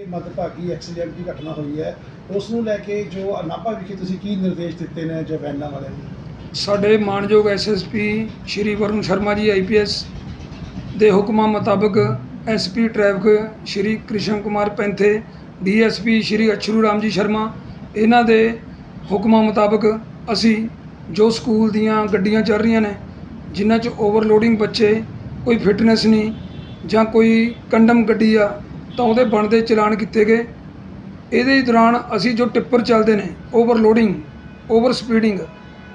ਇਹ ਮੱਦਭਾਗੀ ਐਕਸੀਡੈਂਟ ਦੀ ਘਟਨਾ ਹੋਈ ਹੈ, ਉਸ ਨੂੰ ਲੈ ਕੇ ਜੋ ਨਾਭਾ ਵਿਖੇ ਤੁਸੀਂ ਕੀ ਨਿਰਦੇਸ਼ ਦਿੱਤੇ ਨੇ ਜੋ ਵਾਲਿਆਂ ਨੂੰ? ਸਾਡੇ ਮਾਨਯੋਗ ਐਸਐਸਪੀ ਸ਼੍ਰੀ ਵਰੁਣ ਸ਼ਰਮਾ ਜੀ ਆਈਪੀਐਸ ਦੇ ਹੁਕਮਾਂ ਮੁਤਾਬਕ SP traffic Shri Krishan Kumar Painthe DSP Shri Achhru Ram ji Sharma, ਇਹਨਾਂ ਦੇ ਹੁਕਮਾਂ ਮੁਤਾਬਕ ਅਸੀਂ ਜੋ ਸਕੂਲ ਦੀਆਂ ਗੱਡੀਆਂ ਚੱਲ ਰਹੀਆਂ ਨੇ, ਜਿਨ੍ਹਾਂ 'ਚ ਓਵਰਲੋਡਿੰਗ ਬੱਚੇ, ਕੋਈ ਫਿਟਨੈਸ ਨਹੀਂ ਜਾਂ ਕੋਈ ਕੰਡਮ ਗੱਡੀ ਆ ਤਾਂ ਉਹਦੇ ਬਣਦੇ ਚਲਾਨ ਕੀਤੇ ਗਏ। ਇਹਦੇ ਦੌਰਾਨ ਅਸੀਂ ਜੋ ਟਿੱਪਰ ਚੱਲਦੇ ਨੇ ਓਵਰਲੋਡਿੰਗ ਓਵਰ ਸਪੀਡਿੰਗ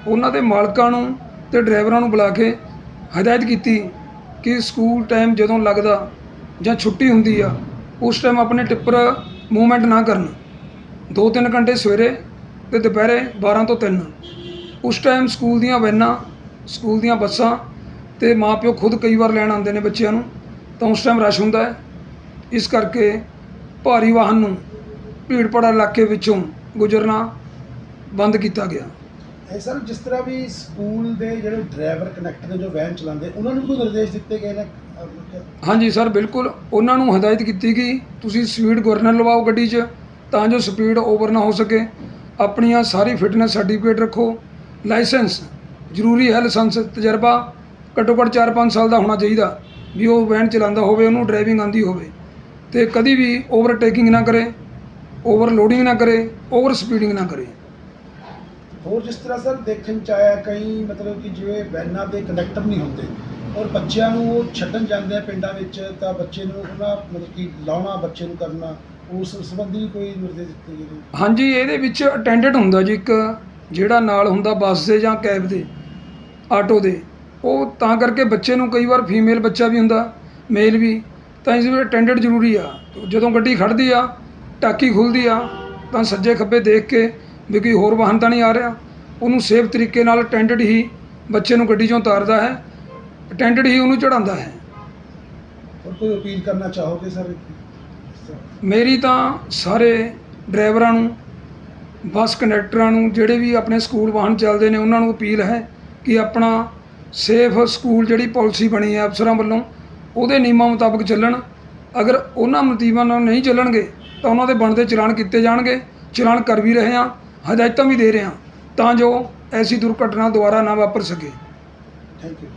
ਉਹਨਾਂ ਦੇ ਮਾਲਕਾਂ ਨੂੰ ਤੇ ਡਰਾਈਵਰਾਂ ਨੂੰ ਬੁਲਾ ਕੇ ਹਦਾਇਤ ਕੀਤੀ ਕਿ ਸਕੂਲ ਟਾਈਮ ਜਦੋਂ ਲੱਗਦਾ ਜਾਂ ਛੁੱਟੀ ਹੁੰਦੀ ਆ, ਉਸ ਟਾਈਮ ਆਪਣੇ ਟਿੱਪਰ ਮੂਵਮੈਂਟ ਨਾ ਕਰਨ। ਦੋ ਤਿੰਨ ਘੰਟੇ ਸਵੇਰੇ ਤੇ ਦੁਪਹਿਰੇ 12 ਤੋਂ 3 ਉਸ ਟਾਈਮ ਸਕੂਲ ਦੀਆਂ ਵੈਨਾਂ, ਸਕੂਲ ਦੀਆਂ ਬੱਸਾਂ ਤੇ ਮਾਪਿਓ ਖੁਦ ਕਈ ਵਾਰ ਲੈਣ ਆਉਂਦੇ ਨੇ ਬੱਚਿਆਂ ਨੂੰ, ਤਾਂ ਉਸ ਟਾਈਮ ਰਸ਼ ਹੁੰਦਾ ਹੈ। ਇਸ ਕਰਕੇ ਭਾਰੀ ਵਾਹਨ ਨੂੰ ਭੀੜ ਭਾੜਾ ਇਲਾਕੇ ਵਿੱਚੋਂ ਗੁਜ਼ਰਨਾ ਬੰਦ ਕੀਤਾ ਗਿਆ। ਇਹ ਸਰ ਜਿਸ ਤਰ੍ਹਾਂ ਵੀ ਸਕੂਲ ਦੇ ਜਿਹੜੇ ਡਰਾਈਵਰ ਕਨੈਕਟਰ ਨੇ ਜੋ ਵੈਨ ਚਲਾਉਂਦੇ ਉਹਨਾਂ ਨੂੰ ਕੋਈ ਨਿਰਦੇਸ਼ ਦਿੱਤੇ ਗਏ ਨੇ? ਹਾਂਜੀ ਸਰ ਬਿਲਕੁਲ। ਉਹਨਾਂ ਨੂੰ ਹਦਾਇਤ ਕੀਤੀ ਕਿ ਤੁਸੀਂ ਸਪੀਡ ਗਵਰਨਰ ਲਵਾਓ ਗੱਡੀ 'ਚ ਤਾਂ ਜੋ ਸਪੀਡ ਓਵਰ ਨਾ ਹੋ ਸਕੇ। ਆਪਣੀਆਂ ਸਾਰੀ ਫਿਟਨੈਸ ਸਰਟੀਫਿਕੇਟ ਰੱਖੋ। ਲਾਇਸੈਂਸ ਜ਼ਰੂਰੀ ਹੈ ਲਾਇਸੈਂਸ ਤਜਰਬਾ। ਘੱਟੋ ਘੱਟ 4-5 ਸਾਲ ਦਾ ਹੋਣਾ ਚਾਹੀਦਾ ਵੀ ਉਹ ਵੈਨ ਚਲਾਉਂਦਾ ਹੋਵੇ ਉਹਨੂੰ ਡਰਾਈਵਿੰਗ ਆਂਦੀ ਹੋਵੇ। ਤੇ ਕਦੀ ਵੀ ਓਵਰਟੇਕਿੰਗ ਨਾ ਕਰੇ ਓਵਰਲੋਡਿੰਗ ਨਾ ਕਰੇ ਓਵਰ ਸਪੀਡਿੰਗ ਨਾ ਕਰੇ। ਹੋਰ ਜਿਸ ਤਰ੍ਹਾਂ ਸਰ ਦੇਖਣ ਚ ਆਇਆ ਕਈ ਮਤਲਬ ਕਿ ਜਿਵੇਂ ਵੈਨਾਂ ਦੇ ਕੰਡਕਟਰ ਨਹੀਂ ਹੁੰਦੇ ਔਰ ਬੱਚਿਆਂ ਨੂੰ ਉਹ ਛੱਡਣ ਜਾਂਦੇ ਆ ਪਿੰਡਾਂ ਵਿੱਚ ਤਾਂ ਬੱਚੇ ਨੂੰ ਉਹਨਾਂ ਮਤਲਬ ਕਿ ਲਾਉਣਾ ਬੱਚੇ ਨੂੰ ਕਰਨਾ ਉਸ ਸੰਬੰਧੀ ਕੋਈ ਨਿਰਦੇਸ਼ ਦਿੱਤੇ ਨੇ? ਹਾਂਜੀ ਇਹਦੇ ਵਿੱਚ ਅਟੈਂਡੈਂਟ ਹੁੰਦਾ ਜੀ ਇੱਕ ਜਿਹੜਾ ਨਾਲ ਹੁੰਦਾ ਬੱਸ ਦੇ ਜਾਂ ਕੈਬ ਦੇ ਆਟੋ ਦੇ। ਉਹ ਤਾਂ ਕਰਕੇ ਬੱਚੇ ਨੂੰ ਕਈ ਵਾਰ ਫੀਮੇਲ ਬੱਚਾ ਵੀ ਹੁੰਦਾ ਮੇਲ ਵੀ। ਤਾਂ ਇਸ ਵਿੱਚ ਅਟੈਂਡੈਂਟ ਜ਼ਰੂਰੀ ਆ। ਜਦੋਂ ਗੱਡੀ ਖੜਦੀ ਆ ਟਾਕੀ ਖੁੱਲਦੀ ਆ ਤਾਂ ਸੱਜੇ ਖੱਬੇ ਦੇਖ ਕੇ ਵੀ ਕੋਈ ਹੋਰ ਵਾਹਨ ਤਾਂ ਨਹੀਂ ਆ ਰਿਹਾ। ਉਹਨੂੰ ਸੇਫ ਤਰੀਕੇ ਨਾਲ ਅਟੈਂਡੈਂਟ ਹੀ ਬੱਚੇ ਨੂੰ ਗੱਡੀ 'ਚੋਂ ਉਤਾਰਦਾ ਹੈ। ਅਟੈਂਡੈਂਟ ਹੀ ਉਹਨੂੰ ਚੜਾਉਂਦਾ ਹੈ। ਹੋਰ ਕੋਈ ਅਪੀਲ ਕਰਨਾ ਚਾਹੋਗੇ ਸਰ ਮੇਰੀ ਤਾਂ ਸਾਰੇ ਡਰਾਈਵਰਾਂ ਨੂੰ ਬੱਸ ਕੰਡਕਟਰਾਂ ਨੂੰ ਜਿਹੜੇ ਵੀ ਆਪਣੇ ਸਕੂਲ ਵਾਹਨ ਚੱਲਦੇ ਨੇ ਉਹਨਾਂ ਨੂੰ ਅਪੀਲ ਹੈ ਕਿ ਆਪਣਾ ਸੇਫ ਸਕੂਲ ਜਿਹੜੀ ਪਾਲਿਸੀ ਬਣੀ ਹੈ ਅਫਸਰਾਂ ਵੱਲੋਂ ਉਹਦੇ ਨਿਯਮਾਂ ਮੁਤਾਬਕ ਚੱਲਣ। ਅਗਰ ਉਹਨਾਂ ਨਿਯਮਾਂ ਨਾਲ ਨਹੀਂ ਚੱਲਣਗੇ, ਤਾਂ ਉਹਨਾਂ ਦੇ ਬਣਦੇ ਚਲਾਨ ਕੀਤੇ ਜਾਣਗੇ। ਚਲਾਨ ਕਰ ਵੀ ਰਹੇ ਹਾਂ, ਹਦਾਇਤਾਂ ਵੀ ਦੇ ਰਹੇ ਹਾਂ, ਤਾਂ ਜੋ ਐਸੀ ਦੁਰਘਟਨਾ ਦੁਬਾਰਾ ਨਾ ਵਾਪਰ ਸਕੇ। Thank you